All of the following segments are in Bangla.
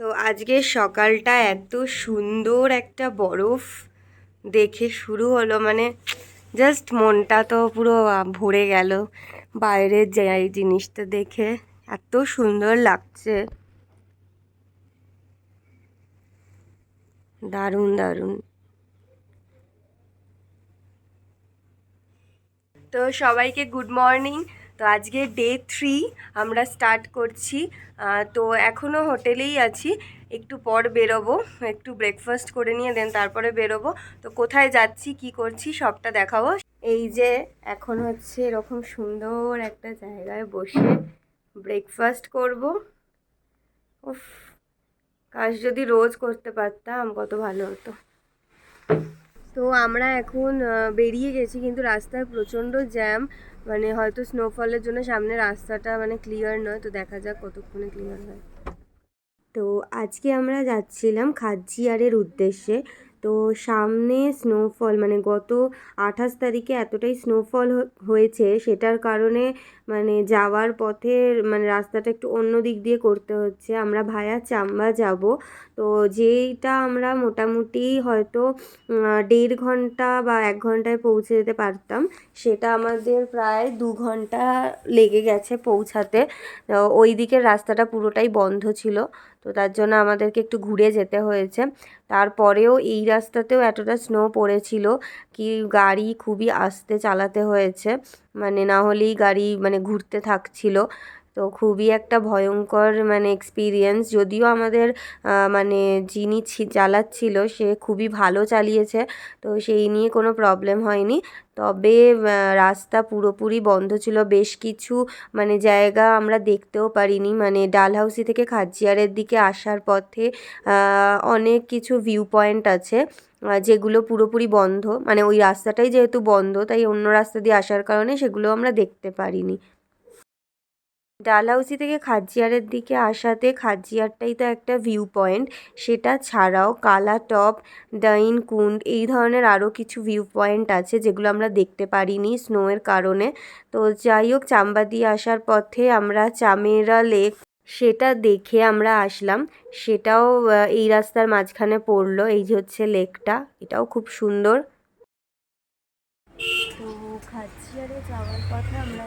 তো আজকে সকালটা এত সুন্দর একটা বরফ দেখে শুরু হলো মানে জাস্ট মনটা তো পুরো ভরে গেল। বাইরের এই জিনিসটা দেখে এত সুন্দর লাগছে। দারুণ দারুণ। তো সবাইকে গুড মর্নিং তো আজকে ডে থ্রি আমরা স্টার্ট করছি। তো এখনও হোটেলেই আছি। একটু পর বেরোবো, একটু ব্রেকফাস্ট করে নিয়ে দেন তারপরে বেরোবো। তো কোথায় যাচ্ছি, কি করছি, সবটা দেখাবো। এই যে এখন হচ্ছে এরকম সুন্দর একটা জায়গায় বসে ব্রেকফাস্ট করব। উফ কাজ যদি রোজ করতে পারতাম কত ভালো হতো। তো আমরা এখন বেরিয়ে গেছি কিন্তু রাস্তায় প্রচণ্ড জ্যাম। মানে হয়তো স্নোফলের জন্য সামনে রাস্তাটা মানে ক্লিয়ার নয়, তো দেখা যাক কতক্ষণে ক্লিয়ার হয়। তো আজকে আমরা যাচ্ছিলাম খাজিয়ারের উদ্দেশ্যে। তো সামনে স্নোফল মানে গত আঠাশ তারিখে এতটাই স্নোফল হয়েছে, সেটার কারণে মানে যাওয়ার পথে মানে রাস্তাটা একটু অন্য দিক দিয়ে করতে হচ্ছে। আমরা ভায়া চাম্বা যাব। তো যেইটা আমরা মোটামুটি হয়তো দেড় ঘণ্টা বা এক ঘন্টায় পৌঁছে যেতে পারতাম, সেটা আমাদের প্রায় দু ঘণ্টা লেগে গেছে পৌঁছাতে। ওই দিকের রাস্তাটা পুরোটাই বন্ধ ছিল। তো তার জন্য আমাদেরকে একটু ঘুরে যেতে হয়েছে। তারপরেও এই রাস্তাতেও এতটা স্নো পড়েছিল কি গাড়ি খুবই আস্তে চালাতে হয়েছে। মানে না হলেই গাড়ি মানে ঘুরতে থাকছিল। তো খুবই একটা ভয়ঙ্কর মানে এক্সপিরিয়েন্স যদিও আমাদের মানে যিনি চালাচ্ছিল, সে খুবই ভালো চালিয়েছে, তো সেই নিয়ে কোনো প্রবলেম হয়নি। তবে রাস্তা পুরোপুরি বন্ধ ছিল। বেশ কিছু মানে জায়গা আমরা দেখতেও পারিনি। মানে ডালহাউসি থেকে খাজিয়ারের দিকে আসার পথে অনেক কিছু ভিউ পয়েন্ট আছে যেগুলো পুরোপুরি বন্ধ। মানে ওই রাস্তাটাই যেহেতু বন্ধ, তাই অন্য রাস্তা দিয়ে আসার কারণে সেগুলো আমরা দেখতে পারিনি। ডালহাউসি থেকে খাজিয়ারের দিকে আসাতে খাজিয়ারটাই তো একটা ভিউ পয়েন্ট সেটা ছাড়াও কালাটপ ডাইন কুন্ড এই ধরনের আরও কিছু ভিউ পয়েন্ট আছে যেগুলো আমরা দেখতে পারিনি স্নোয়ের কারণে। তো যাই হোক চাম্বা দিয়ে আসার পথে আমরা চামেরা লেক সেটা দেখে আমরা আসলাম। সেটাও এই রাস্তার মাঝখানে পড়ল, এই যে হচ্ছে লেকটা এটাও খুব সুন্দর। তো খাজিয়ারে যাওয়ার পথে আমরা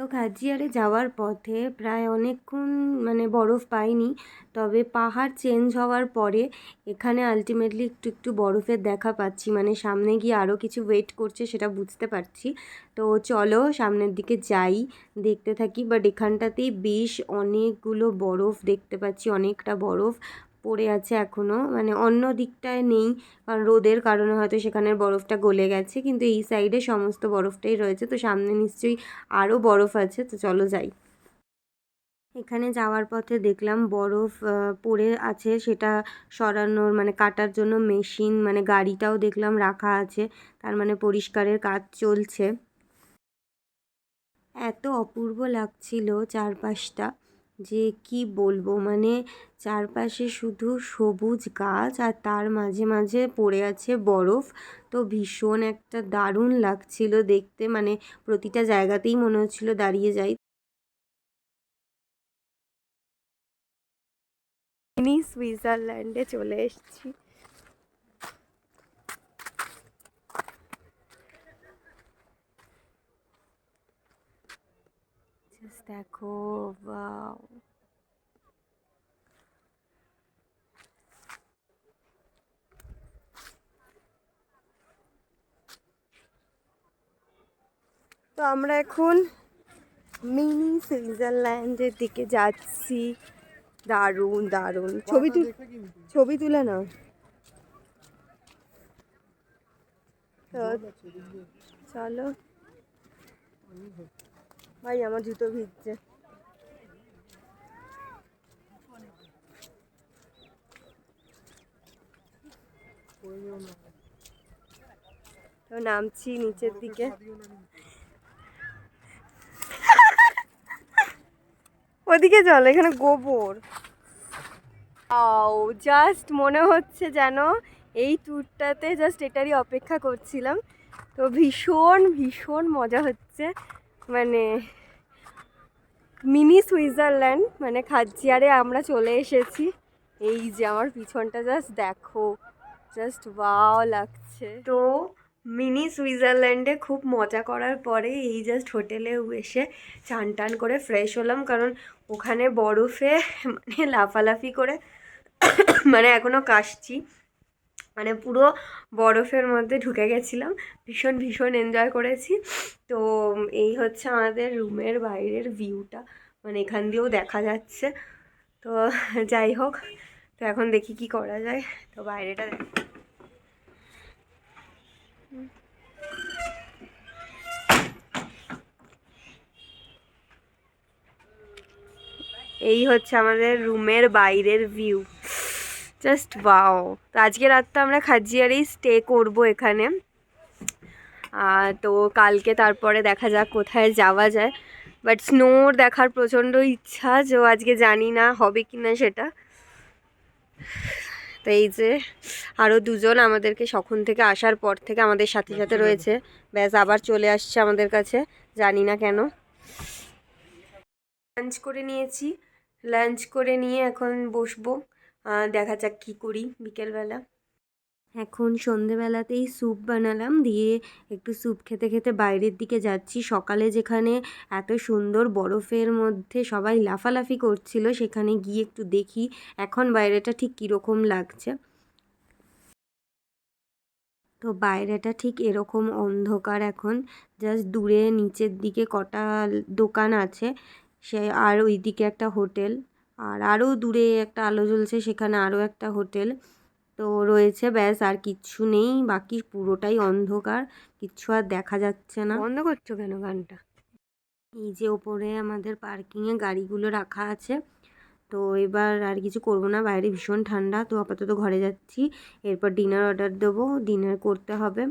তো খাজিয়ারে যাওয়ার পথে প্রায় অনেকক্ষণ মানে বরফ পাইনি। তবে পাহাড় চেঞ্জ হওয়ার পরে এখানে আলটিমেটলি একটু একটু বরফের দেখা পাচ্ছি। মানে সামনে গিয়ে আরও কিছু ওয়েট করছে সেটা বুঝতে পারছি। তো চলো সামনের দিকে যাই, দেখতে থাকি। বাট এখানটাতেই বেশ অনেকগুলো বরফ দেখতে পাচ্ছি, অনেকটা বরফ। পড়ে আছে এখনও মানে অন্য দিকটায় নেই, কারণ রোদের কারণে হয়তো সেখানের বরফটা গলে গেছে, কিন্তু এই সাইডে সমস্ত বরফটাই রয়েছে। তো সামনে নিশ্চয়ই আরও বরফ আছে, তো চলো যাই। এখানে যাওয়ার পথে দেখলাম বরফ পড়ে আছে, সেটা সরানোর মানে কাটার জন্য মেশিন মানে গাড়িটাও দেখলাম রাখা আছে, তার মানে পরিষ্কারের কাজ চলছে। এত অপূর্ব লাগছিল চারপাশটা। যে কি বলব? মানে চারপাশে শুধু সবুজ গাছ আর তার মাঝে মাঝে পড়ে আছে বরফ। তো ভীষণ একটা দারুণ লাগছিল দেখতে। মানে প্রতিটা জায়গাতেই মনে হচ্ছিল দাঁড়িয়ে যাই। সুইজারল্যান্ডে চলে এসেছি। জাস্ট দেখো ওয়াও তো আমরা এখন মিনি সুইজারল্যান্ডের দিকে যাচ্ছি। দারুণ দারুণ। ছবি তুল ছবি তুলে না চলো। ভাই, আমার জুতো ভিজছে। তো নামছি নিচের দিকে। ওদিকে চলো, এখানে গোবর। জাস্ট মনে হচ্ছে যেন এই ট্যুরটাতে জাস্ট এটারই অপেক্ষা করছিলাম। তো ভীষণ ভীষণ মজা হচ্ছে। মানে মিনি সুইজারল্যান্ড মানে খাজিয়ারে আমরা চলে এসেছি। এই যে আমার পিছনটা জাস্ট দেখো জাস্ট ওয়াও লাগছে। তো মিনি সুইজারল্যান্ডে খুব মজা করার পরে এই জাস্ট হোটেলে এসে চান টান করে ফ্রেশ হলাম, কারণ ওখানে বরফে মানে লাফালাফি করে মানে এখনও কাশছি। মানে পুরো বরফের মধ্যে ঢুকে গেছিলাম। ভীষণ ভীষণ এনজয় করেছি। তো এই হচ্ছে আমাদের রুমের বাইরের ভিউটা মানে এখান দিয়েও দেখা যাচ্ছে। তো যাই হোক, তো এখন দেখি কি করা যায়। তো বাইরেটা দেখ। এই হচ্ছে আমাদের রুমের বাইরের ভিউ জাস্ট বাও তো আজকে রাতটা আমরা খাজিয়ারেই স্টে করব এখানে। তো কালকে তারপরে দেখা যাক কোথায় যাওয়া যায়। বাট স্নোর দেখার প্রচণ্ড ইচ্ছা যে আজকে জানি না হবে কি না সেটা। তো এই যে আরও দুজন আমাদেরকে সখন থেকে আসার পর থেকে আমাদের সাথে সাথে রয়েছে। ব্যাস আবার চলে আসছে আমাদের কাছে। জানি না কেন। লাঞ্চ করে নিয়েছি। লাঞ্চ করে নিয়ে এখন বসবো। দেখা যাক কী করি বিকেলবেলা। এখন সন্ধেবেলাতেই স্যুপ বানালাম, দিয়ে একটু স্যুপ খেতে খেতে বাইরের দিকে যাচ্ছি। সকালে যেখানে এত সুন্দর বরফের মধ্যে সবাই লাফালাফি করছিল, সেখানে গিয়ে একটু দেখি এখন বাইরেটা ঠিক কীরকম লাগছে। তো বাইরেটা ঠিক এরকম অন্ধকার এখন, জাস্ট দূরে নিচের দিকে কটা দোকান আছে, সে আর ওই দিকে একটা হোটেল। আর আরও দূরে একটা আলো জ্বলছে সেখানে আরও একটা হোটেল। তো রয়েছে ব্যাস আর কিচ্ছু নেই বাকি পুরোটাই অন্ধকার কিচ্ছু আর দেখা যাচ্ছে না। বন্ধ করছ কেন গানটা? এই যে ওপরে আমাদের পার্কিংয়ে গাড়িগুলো রাখা আছে তো এবার আর কিছু করব না বাইরে ভীষণ ঠান্ডা তো আপাতত ঘরে যাচ্ছি। এরপর ডিনার অর্ডার দেবো ডিনার করতে হবে।